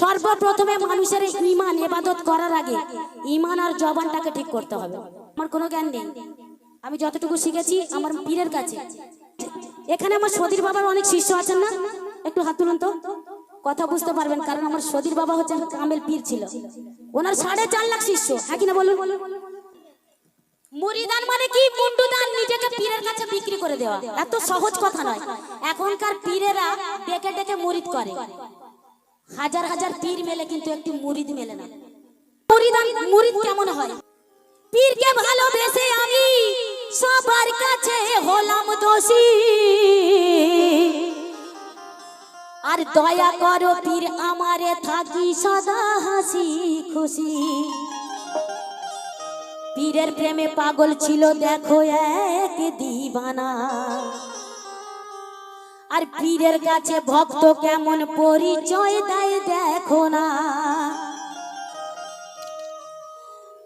সর্বপ্রথমে মানুষের ইমান এবাদত করার আগে ইমান আর জবানটাকে ঠিক করতে হবে। আমার কোনো জ্ঞান নেই। আমি যতটুকু শিখেছি আমার পীরের কাছে। এখানে আমার সদীর বাবার অনেক শিষ্য আছেন না? একটু হাত তুলুন তো। কথা বুঝতে পারবেন, কারণ আমার সদীর বাবা হচ্ছে কামেল পীর ছিল। ওনার সাড়ে চার লাখ শিষ্য হ্যাঁ কিনা বলুন? মুড়িদান মানে কি? মুন্ডুদান নিজেকে পীরের কাছে বিক্রি করে দেওয়া। এত সহজ কথা নয়। এখনকার পীরেরা ডেকে ডেকে মুরিদ করে। হাজার হাজার পীর মেলে কিন্তু একটি মুরিদ মেলে না। মুরিদান, মুরিদ কেমন হয়? পীরকে ভালোবেসে আমি সবার কাছে হলাম দোষী। আর দয়া করো পীর, আমারে থাকি সদা হাসি খুশি। পীরের প্রেমে পাগল ছিল, দেখো এক দিবানা। আর পীরের কাছে ভক্ত কেমন পরিচয় দেয় দেখো না।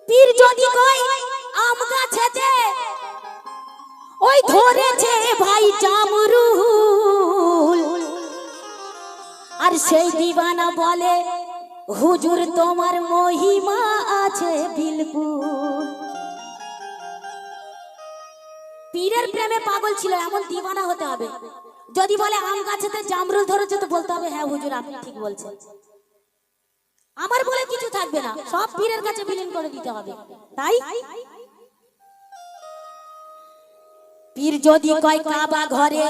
পীর যদি আম গাছেতে ওই ধরেছে ভাই জামরুল। আর সেই দিবানা বলে, হুজুর, তোমার মহিমা আছে বিলকুল। পীরের প্রেমে পাগল ছিল, এমন দিবানা হতে হবে। যদি বলে আম গাছেতে জামরুল ধরেছে, তো বলতে হবে হ্যাঁ হুজুর, আপনি ঠিক বলছেন। আমার বলে কিছু থাকবে না, সব পীরের কাছে বিলীন করে দিতে হবে। তাই? পীর যদি কয়, কাবা ঘরে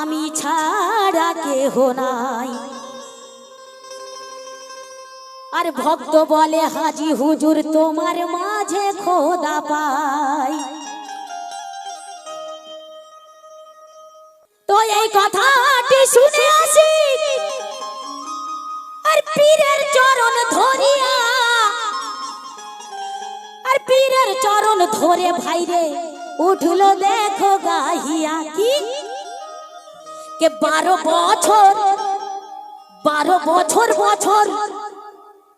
আমি ছাড়া কেহ নাই। আর ভক্ত বলে, হাজি হুজুর, তোমার মাঝে খোদা পাই। এই কথাটি শুনে আসি। আর পীরের চরণ ধরিয়া, আর পীরের চরণ ধরে ভাইরে উঠল দেখো গাহিয়া কি? কে বারো বছর বারো বছর বছর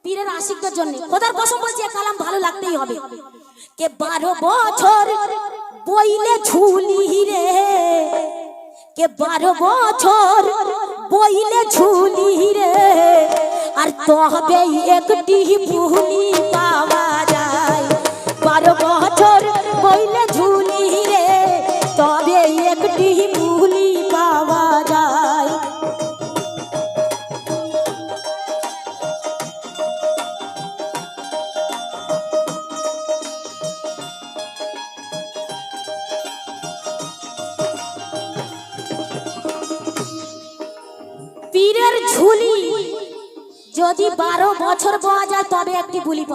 পীরের আশিকদের জন্য। খোদার কসম বলছি কালাম ভালো লাগতেই হবে। কে বারো বছর বইলে ঝুলি রে কে বারো বছর বইলে ঝুলি রে। আর তবে একটি ভুলি পাওয়া যায়। বারো বছর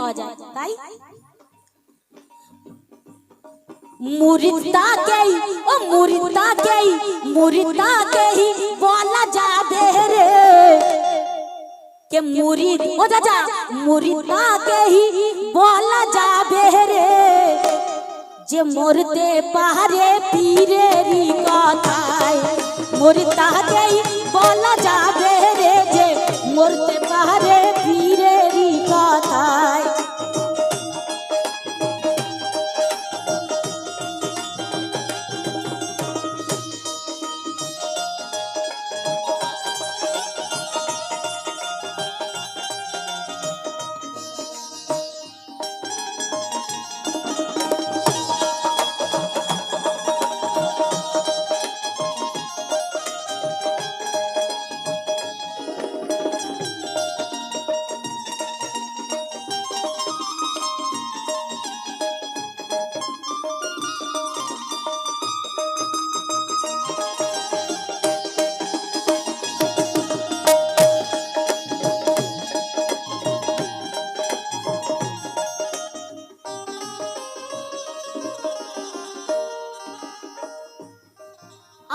পাওয়া যায় তাই মুরিদাকেই ও মুরিদাকেই মুরিদাকেই বলা যাবে রে কে মুরিদ ও চাচা মুরিদাকেই বলা যাবে রে যে মরতে পারে পীরেরই কথায় মরতাকেই বলা যাবে রে যে মরতে পারে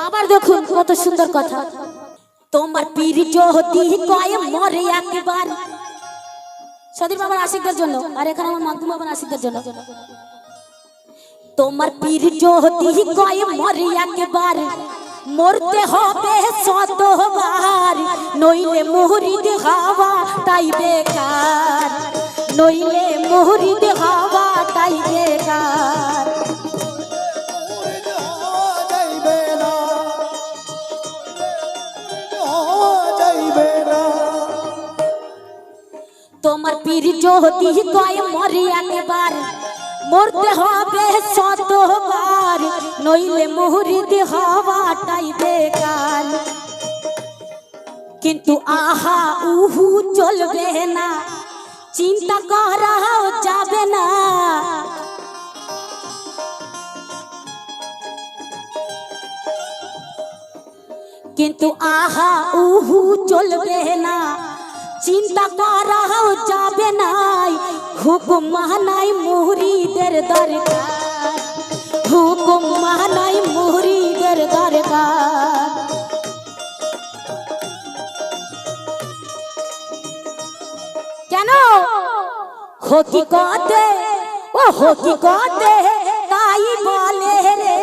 আবার দেখুন কত সুন্দর কথা। তোমার পীর যদি কয় মরে একবার। সদীর বাবার আশিকদের জন্য, আর এখানে আমার মাধ্যম বাবার আশিকদের জন্য। তোমার পীর যদি কয় মরে একবার। মরতে হবে শতবার। নইলে মুহরিদ হাওয়া তাই বেকার। নইলে মুহরিদ হাওয়া তাই বেকার পীর যদি কয় মরে একবার মরতে হবে শতবার নইলে মুহরিদ হওয়াটাই বেকার। কিন্তু আহা, উহু চলবে না, চিন্তা করাও যাবে না। কিন্তু আহা, উহু চলবে না চিন্তা করাও যাবে নাই। হুকুম মানাই মুহরিদের দরকার। হুকুম মানাই মুহরিদের দরকার। কেন? হকি হকিকতে, ও হকি হকিকতে তাই বলে রে।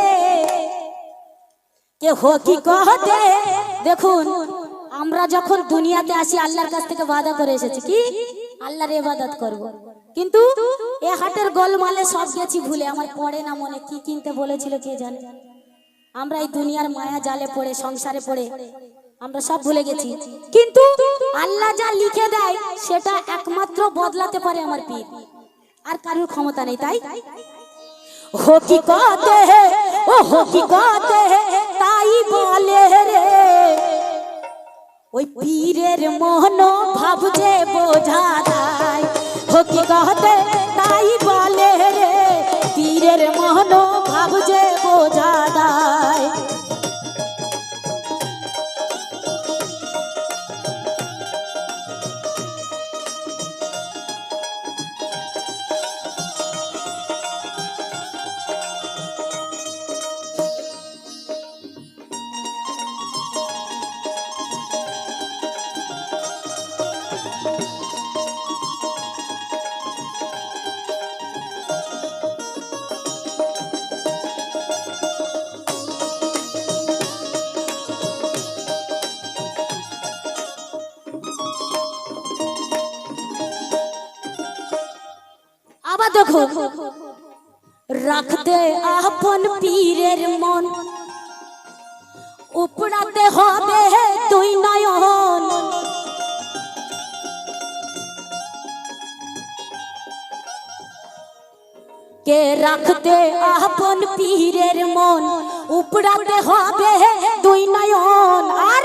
কে হকিকতে? দেখুন। আমরা যখন দুনিয়াতে আসি, আল্লাহর কাছ থেকে বাধা করে এসেছি, কি? আল্লাহর ইবাদত করব। কিন্তু এ হাটের গোলমালে সব গেছি ভুলে, আমার পড়ে না মনে কি কিনতে বলেছিল কে জানে? আমরা এই দুনিয়ার মায়া জালে পড়ে, সংসারে পড়ে, আমরা সব ভুলে গেছি। কিন্তু আল্লাহ যা লিখে দেয়, সেটা একমাত্র বদলাতে পারে আমার পীর। আর কারোর ক্ষমতা নেই, তাই? হকি কত হে, ও হকি কত হে, তাই বলে রে। ওই পীরের মন ভাব যে বোঝা যায়। হকিকতে তাই বলে রে পীরের মন দেখো, রাখতে আপন পীরের মন। উপড়াতে হবে তুই নয়ন। কে রাখতে আপন পীরের মন, উপড়াতে হবে তুই নয়ন। আর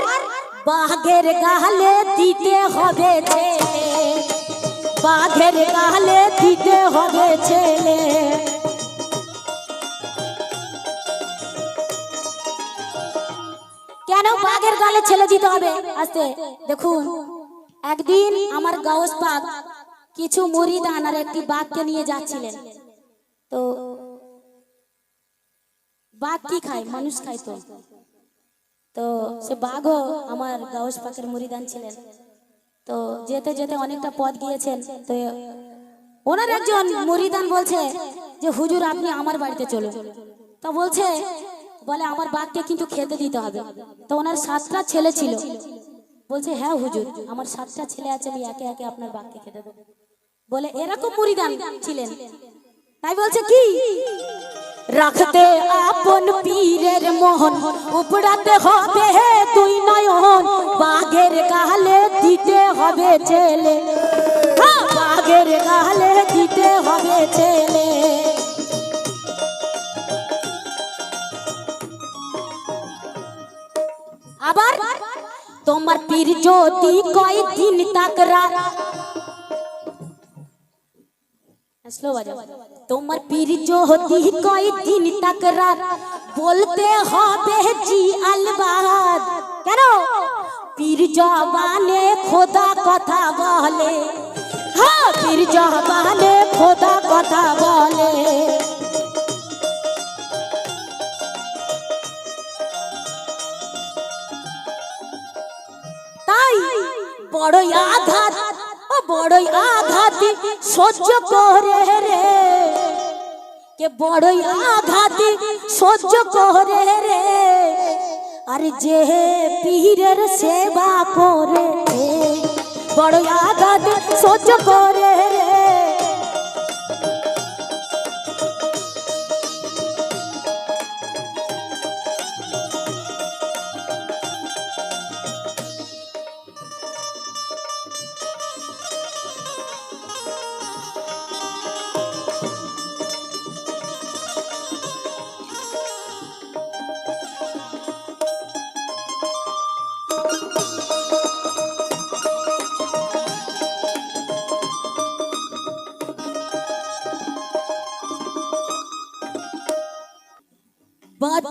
বাঘের গালে দিতে হবে বাঘের গালে দিতে হবে ছেলে। কেন বাঘের গালে ছেলে দিতে হবে? আস্তে, দেখুন। একদিন আমার গাউস বাঘ কিছু মুরিদান আর একটি বাঘকে নিয়ে যাচ্ছিলেন। তো বাঘ কি খায়? মানুষ খায় তো। তো সে বাঘও আমার গাউস পাকের মুরিদান ছিলেন তো যেতে যেতে অনেকটা পথ গিয়েছেন, তো ওনার একজন মরিদান বলছে যে, হুজুর, আপনি আমার বাড়িতে চলুন। তো বলছে, বলে আমার বাঘকে কিন্তু খেতে দিতে হবে। তো ওনার সাতটা ছেলে ছিল। বলছে হ্যাঁ হুজুর, আমার সাতটা ছেলে আছে, আমি একে একে আপনার বাঘকে খেতে দেবো। বলে এরকম মুরিদান ছিলেন। তাই বলছে, কি? রাখতে আপন পীরের মোহন। উপড়াতে হবে তুই নয়ন বাঘের গালে দিতে হবে ছেলে। হ্যাঁ, বাঘের গালে দিতে হবে ছেলে। আবার তোমার পীর যদি কয়দিন তাকরা স্লো বাজাও। তোমার পীর যদি কয়দিন তাকরার বলতে হবে জি আলবাদ কেন? পীর জবানে খোদা কথা বলে। হ্যাঁ পীর জবানে খোদা কথা বলে। তাই বড়ই আঘাত বড়ই আঘাত সহ্য করে রে। কে বড়ই আঘাতি সহ্য করে রে। আর যে পীরের সেবা করে বড়ই আঘাতি সহ্য করে রে।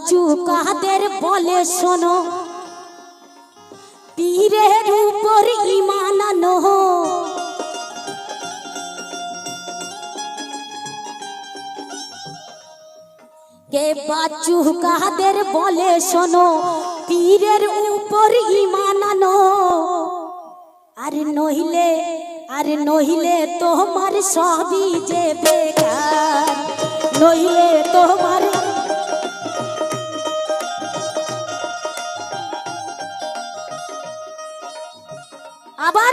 বাচ্চু কাদের বলে শোনো? পীরের উপর ইমান আনো। কে বাচ্চু কাদের বলে শোনো? পীরের উপর ইমান আনো। আর নহিলে আর নহিলে তোমার সবই যে বেকার। নহিলে তোমার আবার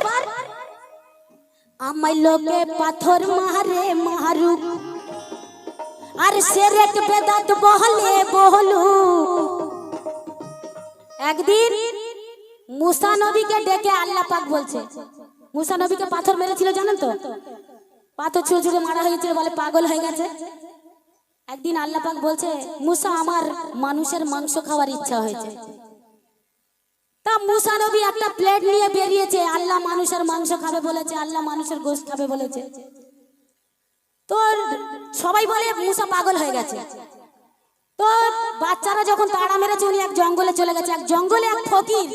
আমায় লোকে পাথর মারে, মারুক। আর সেরেক বেদাত বহলে বহলু একদিন মুসা নবীকে ডেকে আল্লাহ পাক বলছে, মুসা নবীকে পাথর মেরেছিল জানেন তো? পাথর ছুঁড়ে ছুঁড়ে মারা হয়েছিল বলে পাগল হয়ে গেছে। একদিন আল্লাহ পাক বলছে, মুসা আমার মানুষের মাংস খাওয়ার ইচ্ছা হয়েছে। তা মুসা নবী একটা প্লেট নিয়ে বেরিয়েছে। আল্লাহ মানুষের মাংস খাবে বলেছে, আল্লাহ মানুষের গোশত খাবে বলেছে। তো সবাই বলে মুসা পাগল হয়ে গেছে। তো বাচ্চারা যখন তাড়া মেরেছে, উনি এক জঙ্গলে চলে গেছে। এক জঙ্গলে এক ফকির,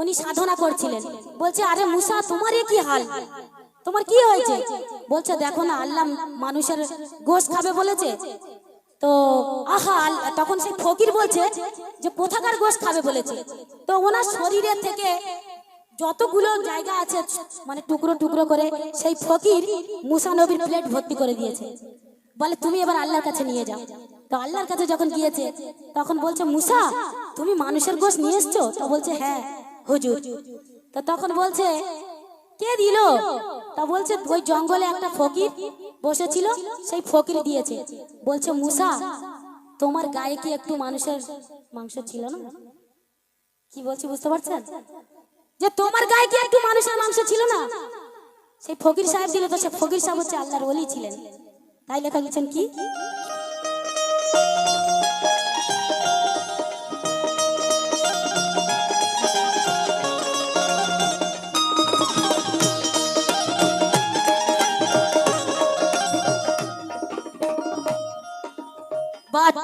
উনি সাধনা করছিলেন। বলছে, আরে মুসা, তোমার কি হাল? তোমার কি হয়েছে? বলছে, দেখো না, আল্লাহ মানুষের গোশ খাবে বলেছে। তো আহা, তখন সেই ফকির বলছে যে, কোথাকার গোশ খাবে? বলেছে। তো ওনার শরীরের থেকে যতগুলো জায়গা আছে মানে টুকরো টুকরো করে, সেই ফকির মুসা নবীর প্লেট ভর্তি করে দিয়েছে। বলে, তুমি এবার আল্লাহর কাছে নিয়ে যাও। তো আল্লাহর কাছে যখন গিয়েছে, তখন বলছে, মুসা, তুমি মানুষের গোশ নিয়ে এসছো? তো বলছে হ্যাঁ হুজুর। তো তখন বলছে, কে দিল? তা বলছে, ওই জঙ্গলে একটা ফকির বসেছিল? সেই ফকির দিয়েছে। বলছে, মুসা, তোমার গায়ে কি একটু মানুষের মাংস ছিল না? কি বলছি, বুঝতে পারছেন? যে তোমার গায়ে কি একটু মানুষের মাংস ছিল না? সেই ফকির সাহেব দিল, তো সে ফকির সাহেব হচ্ছে আল্লাহর ওলি ছিলেন। তাই লেখা গেছেন কি?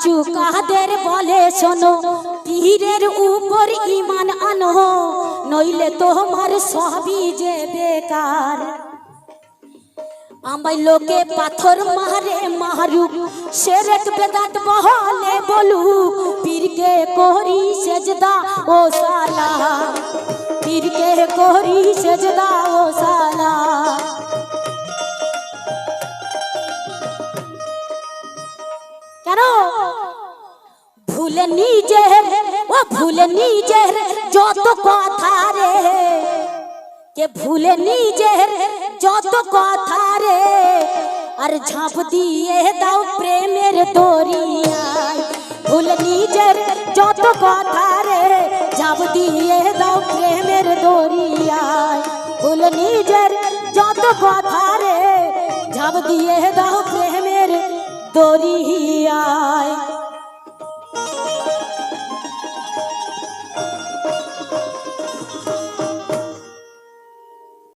বাচ্চু কাদের বলে শোনো? পীরের উপর ইমান আনো, নইলে তোমার সবই যে বেকার। আমায় লোকে পাথর মারে, মারুক সেরেক বেদাত বহলে বলু পীরকে করি সেজদা ও সালা পীরকে করি সেজদা ও সালা কেন? ভুলে নিজের, ও ভুলে নিজের, যত কথা রে। কে ভুলে নিজের, যত কথা রে। আর ঝাঁপ দিয়ে দাও প্রেমের দরিয়ায়। ভুল নিজের, যত কথা রে। ঝাঁপ দিয়ে দাও প্রেমের দরিয়ায়। ভুল নিজের, যত কথা রে। ঝাঁপ দিয়ে দাও প্রেমের দরিয়ায়।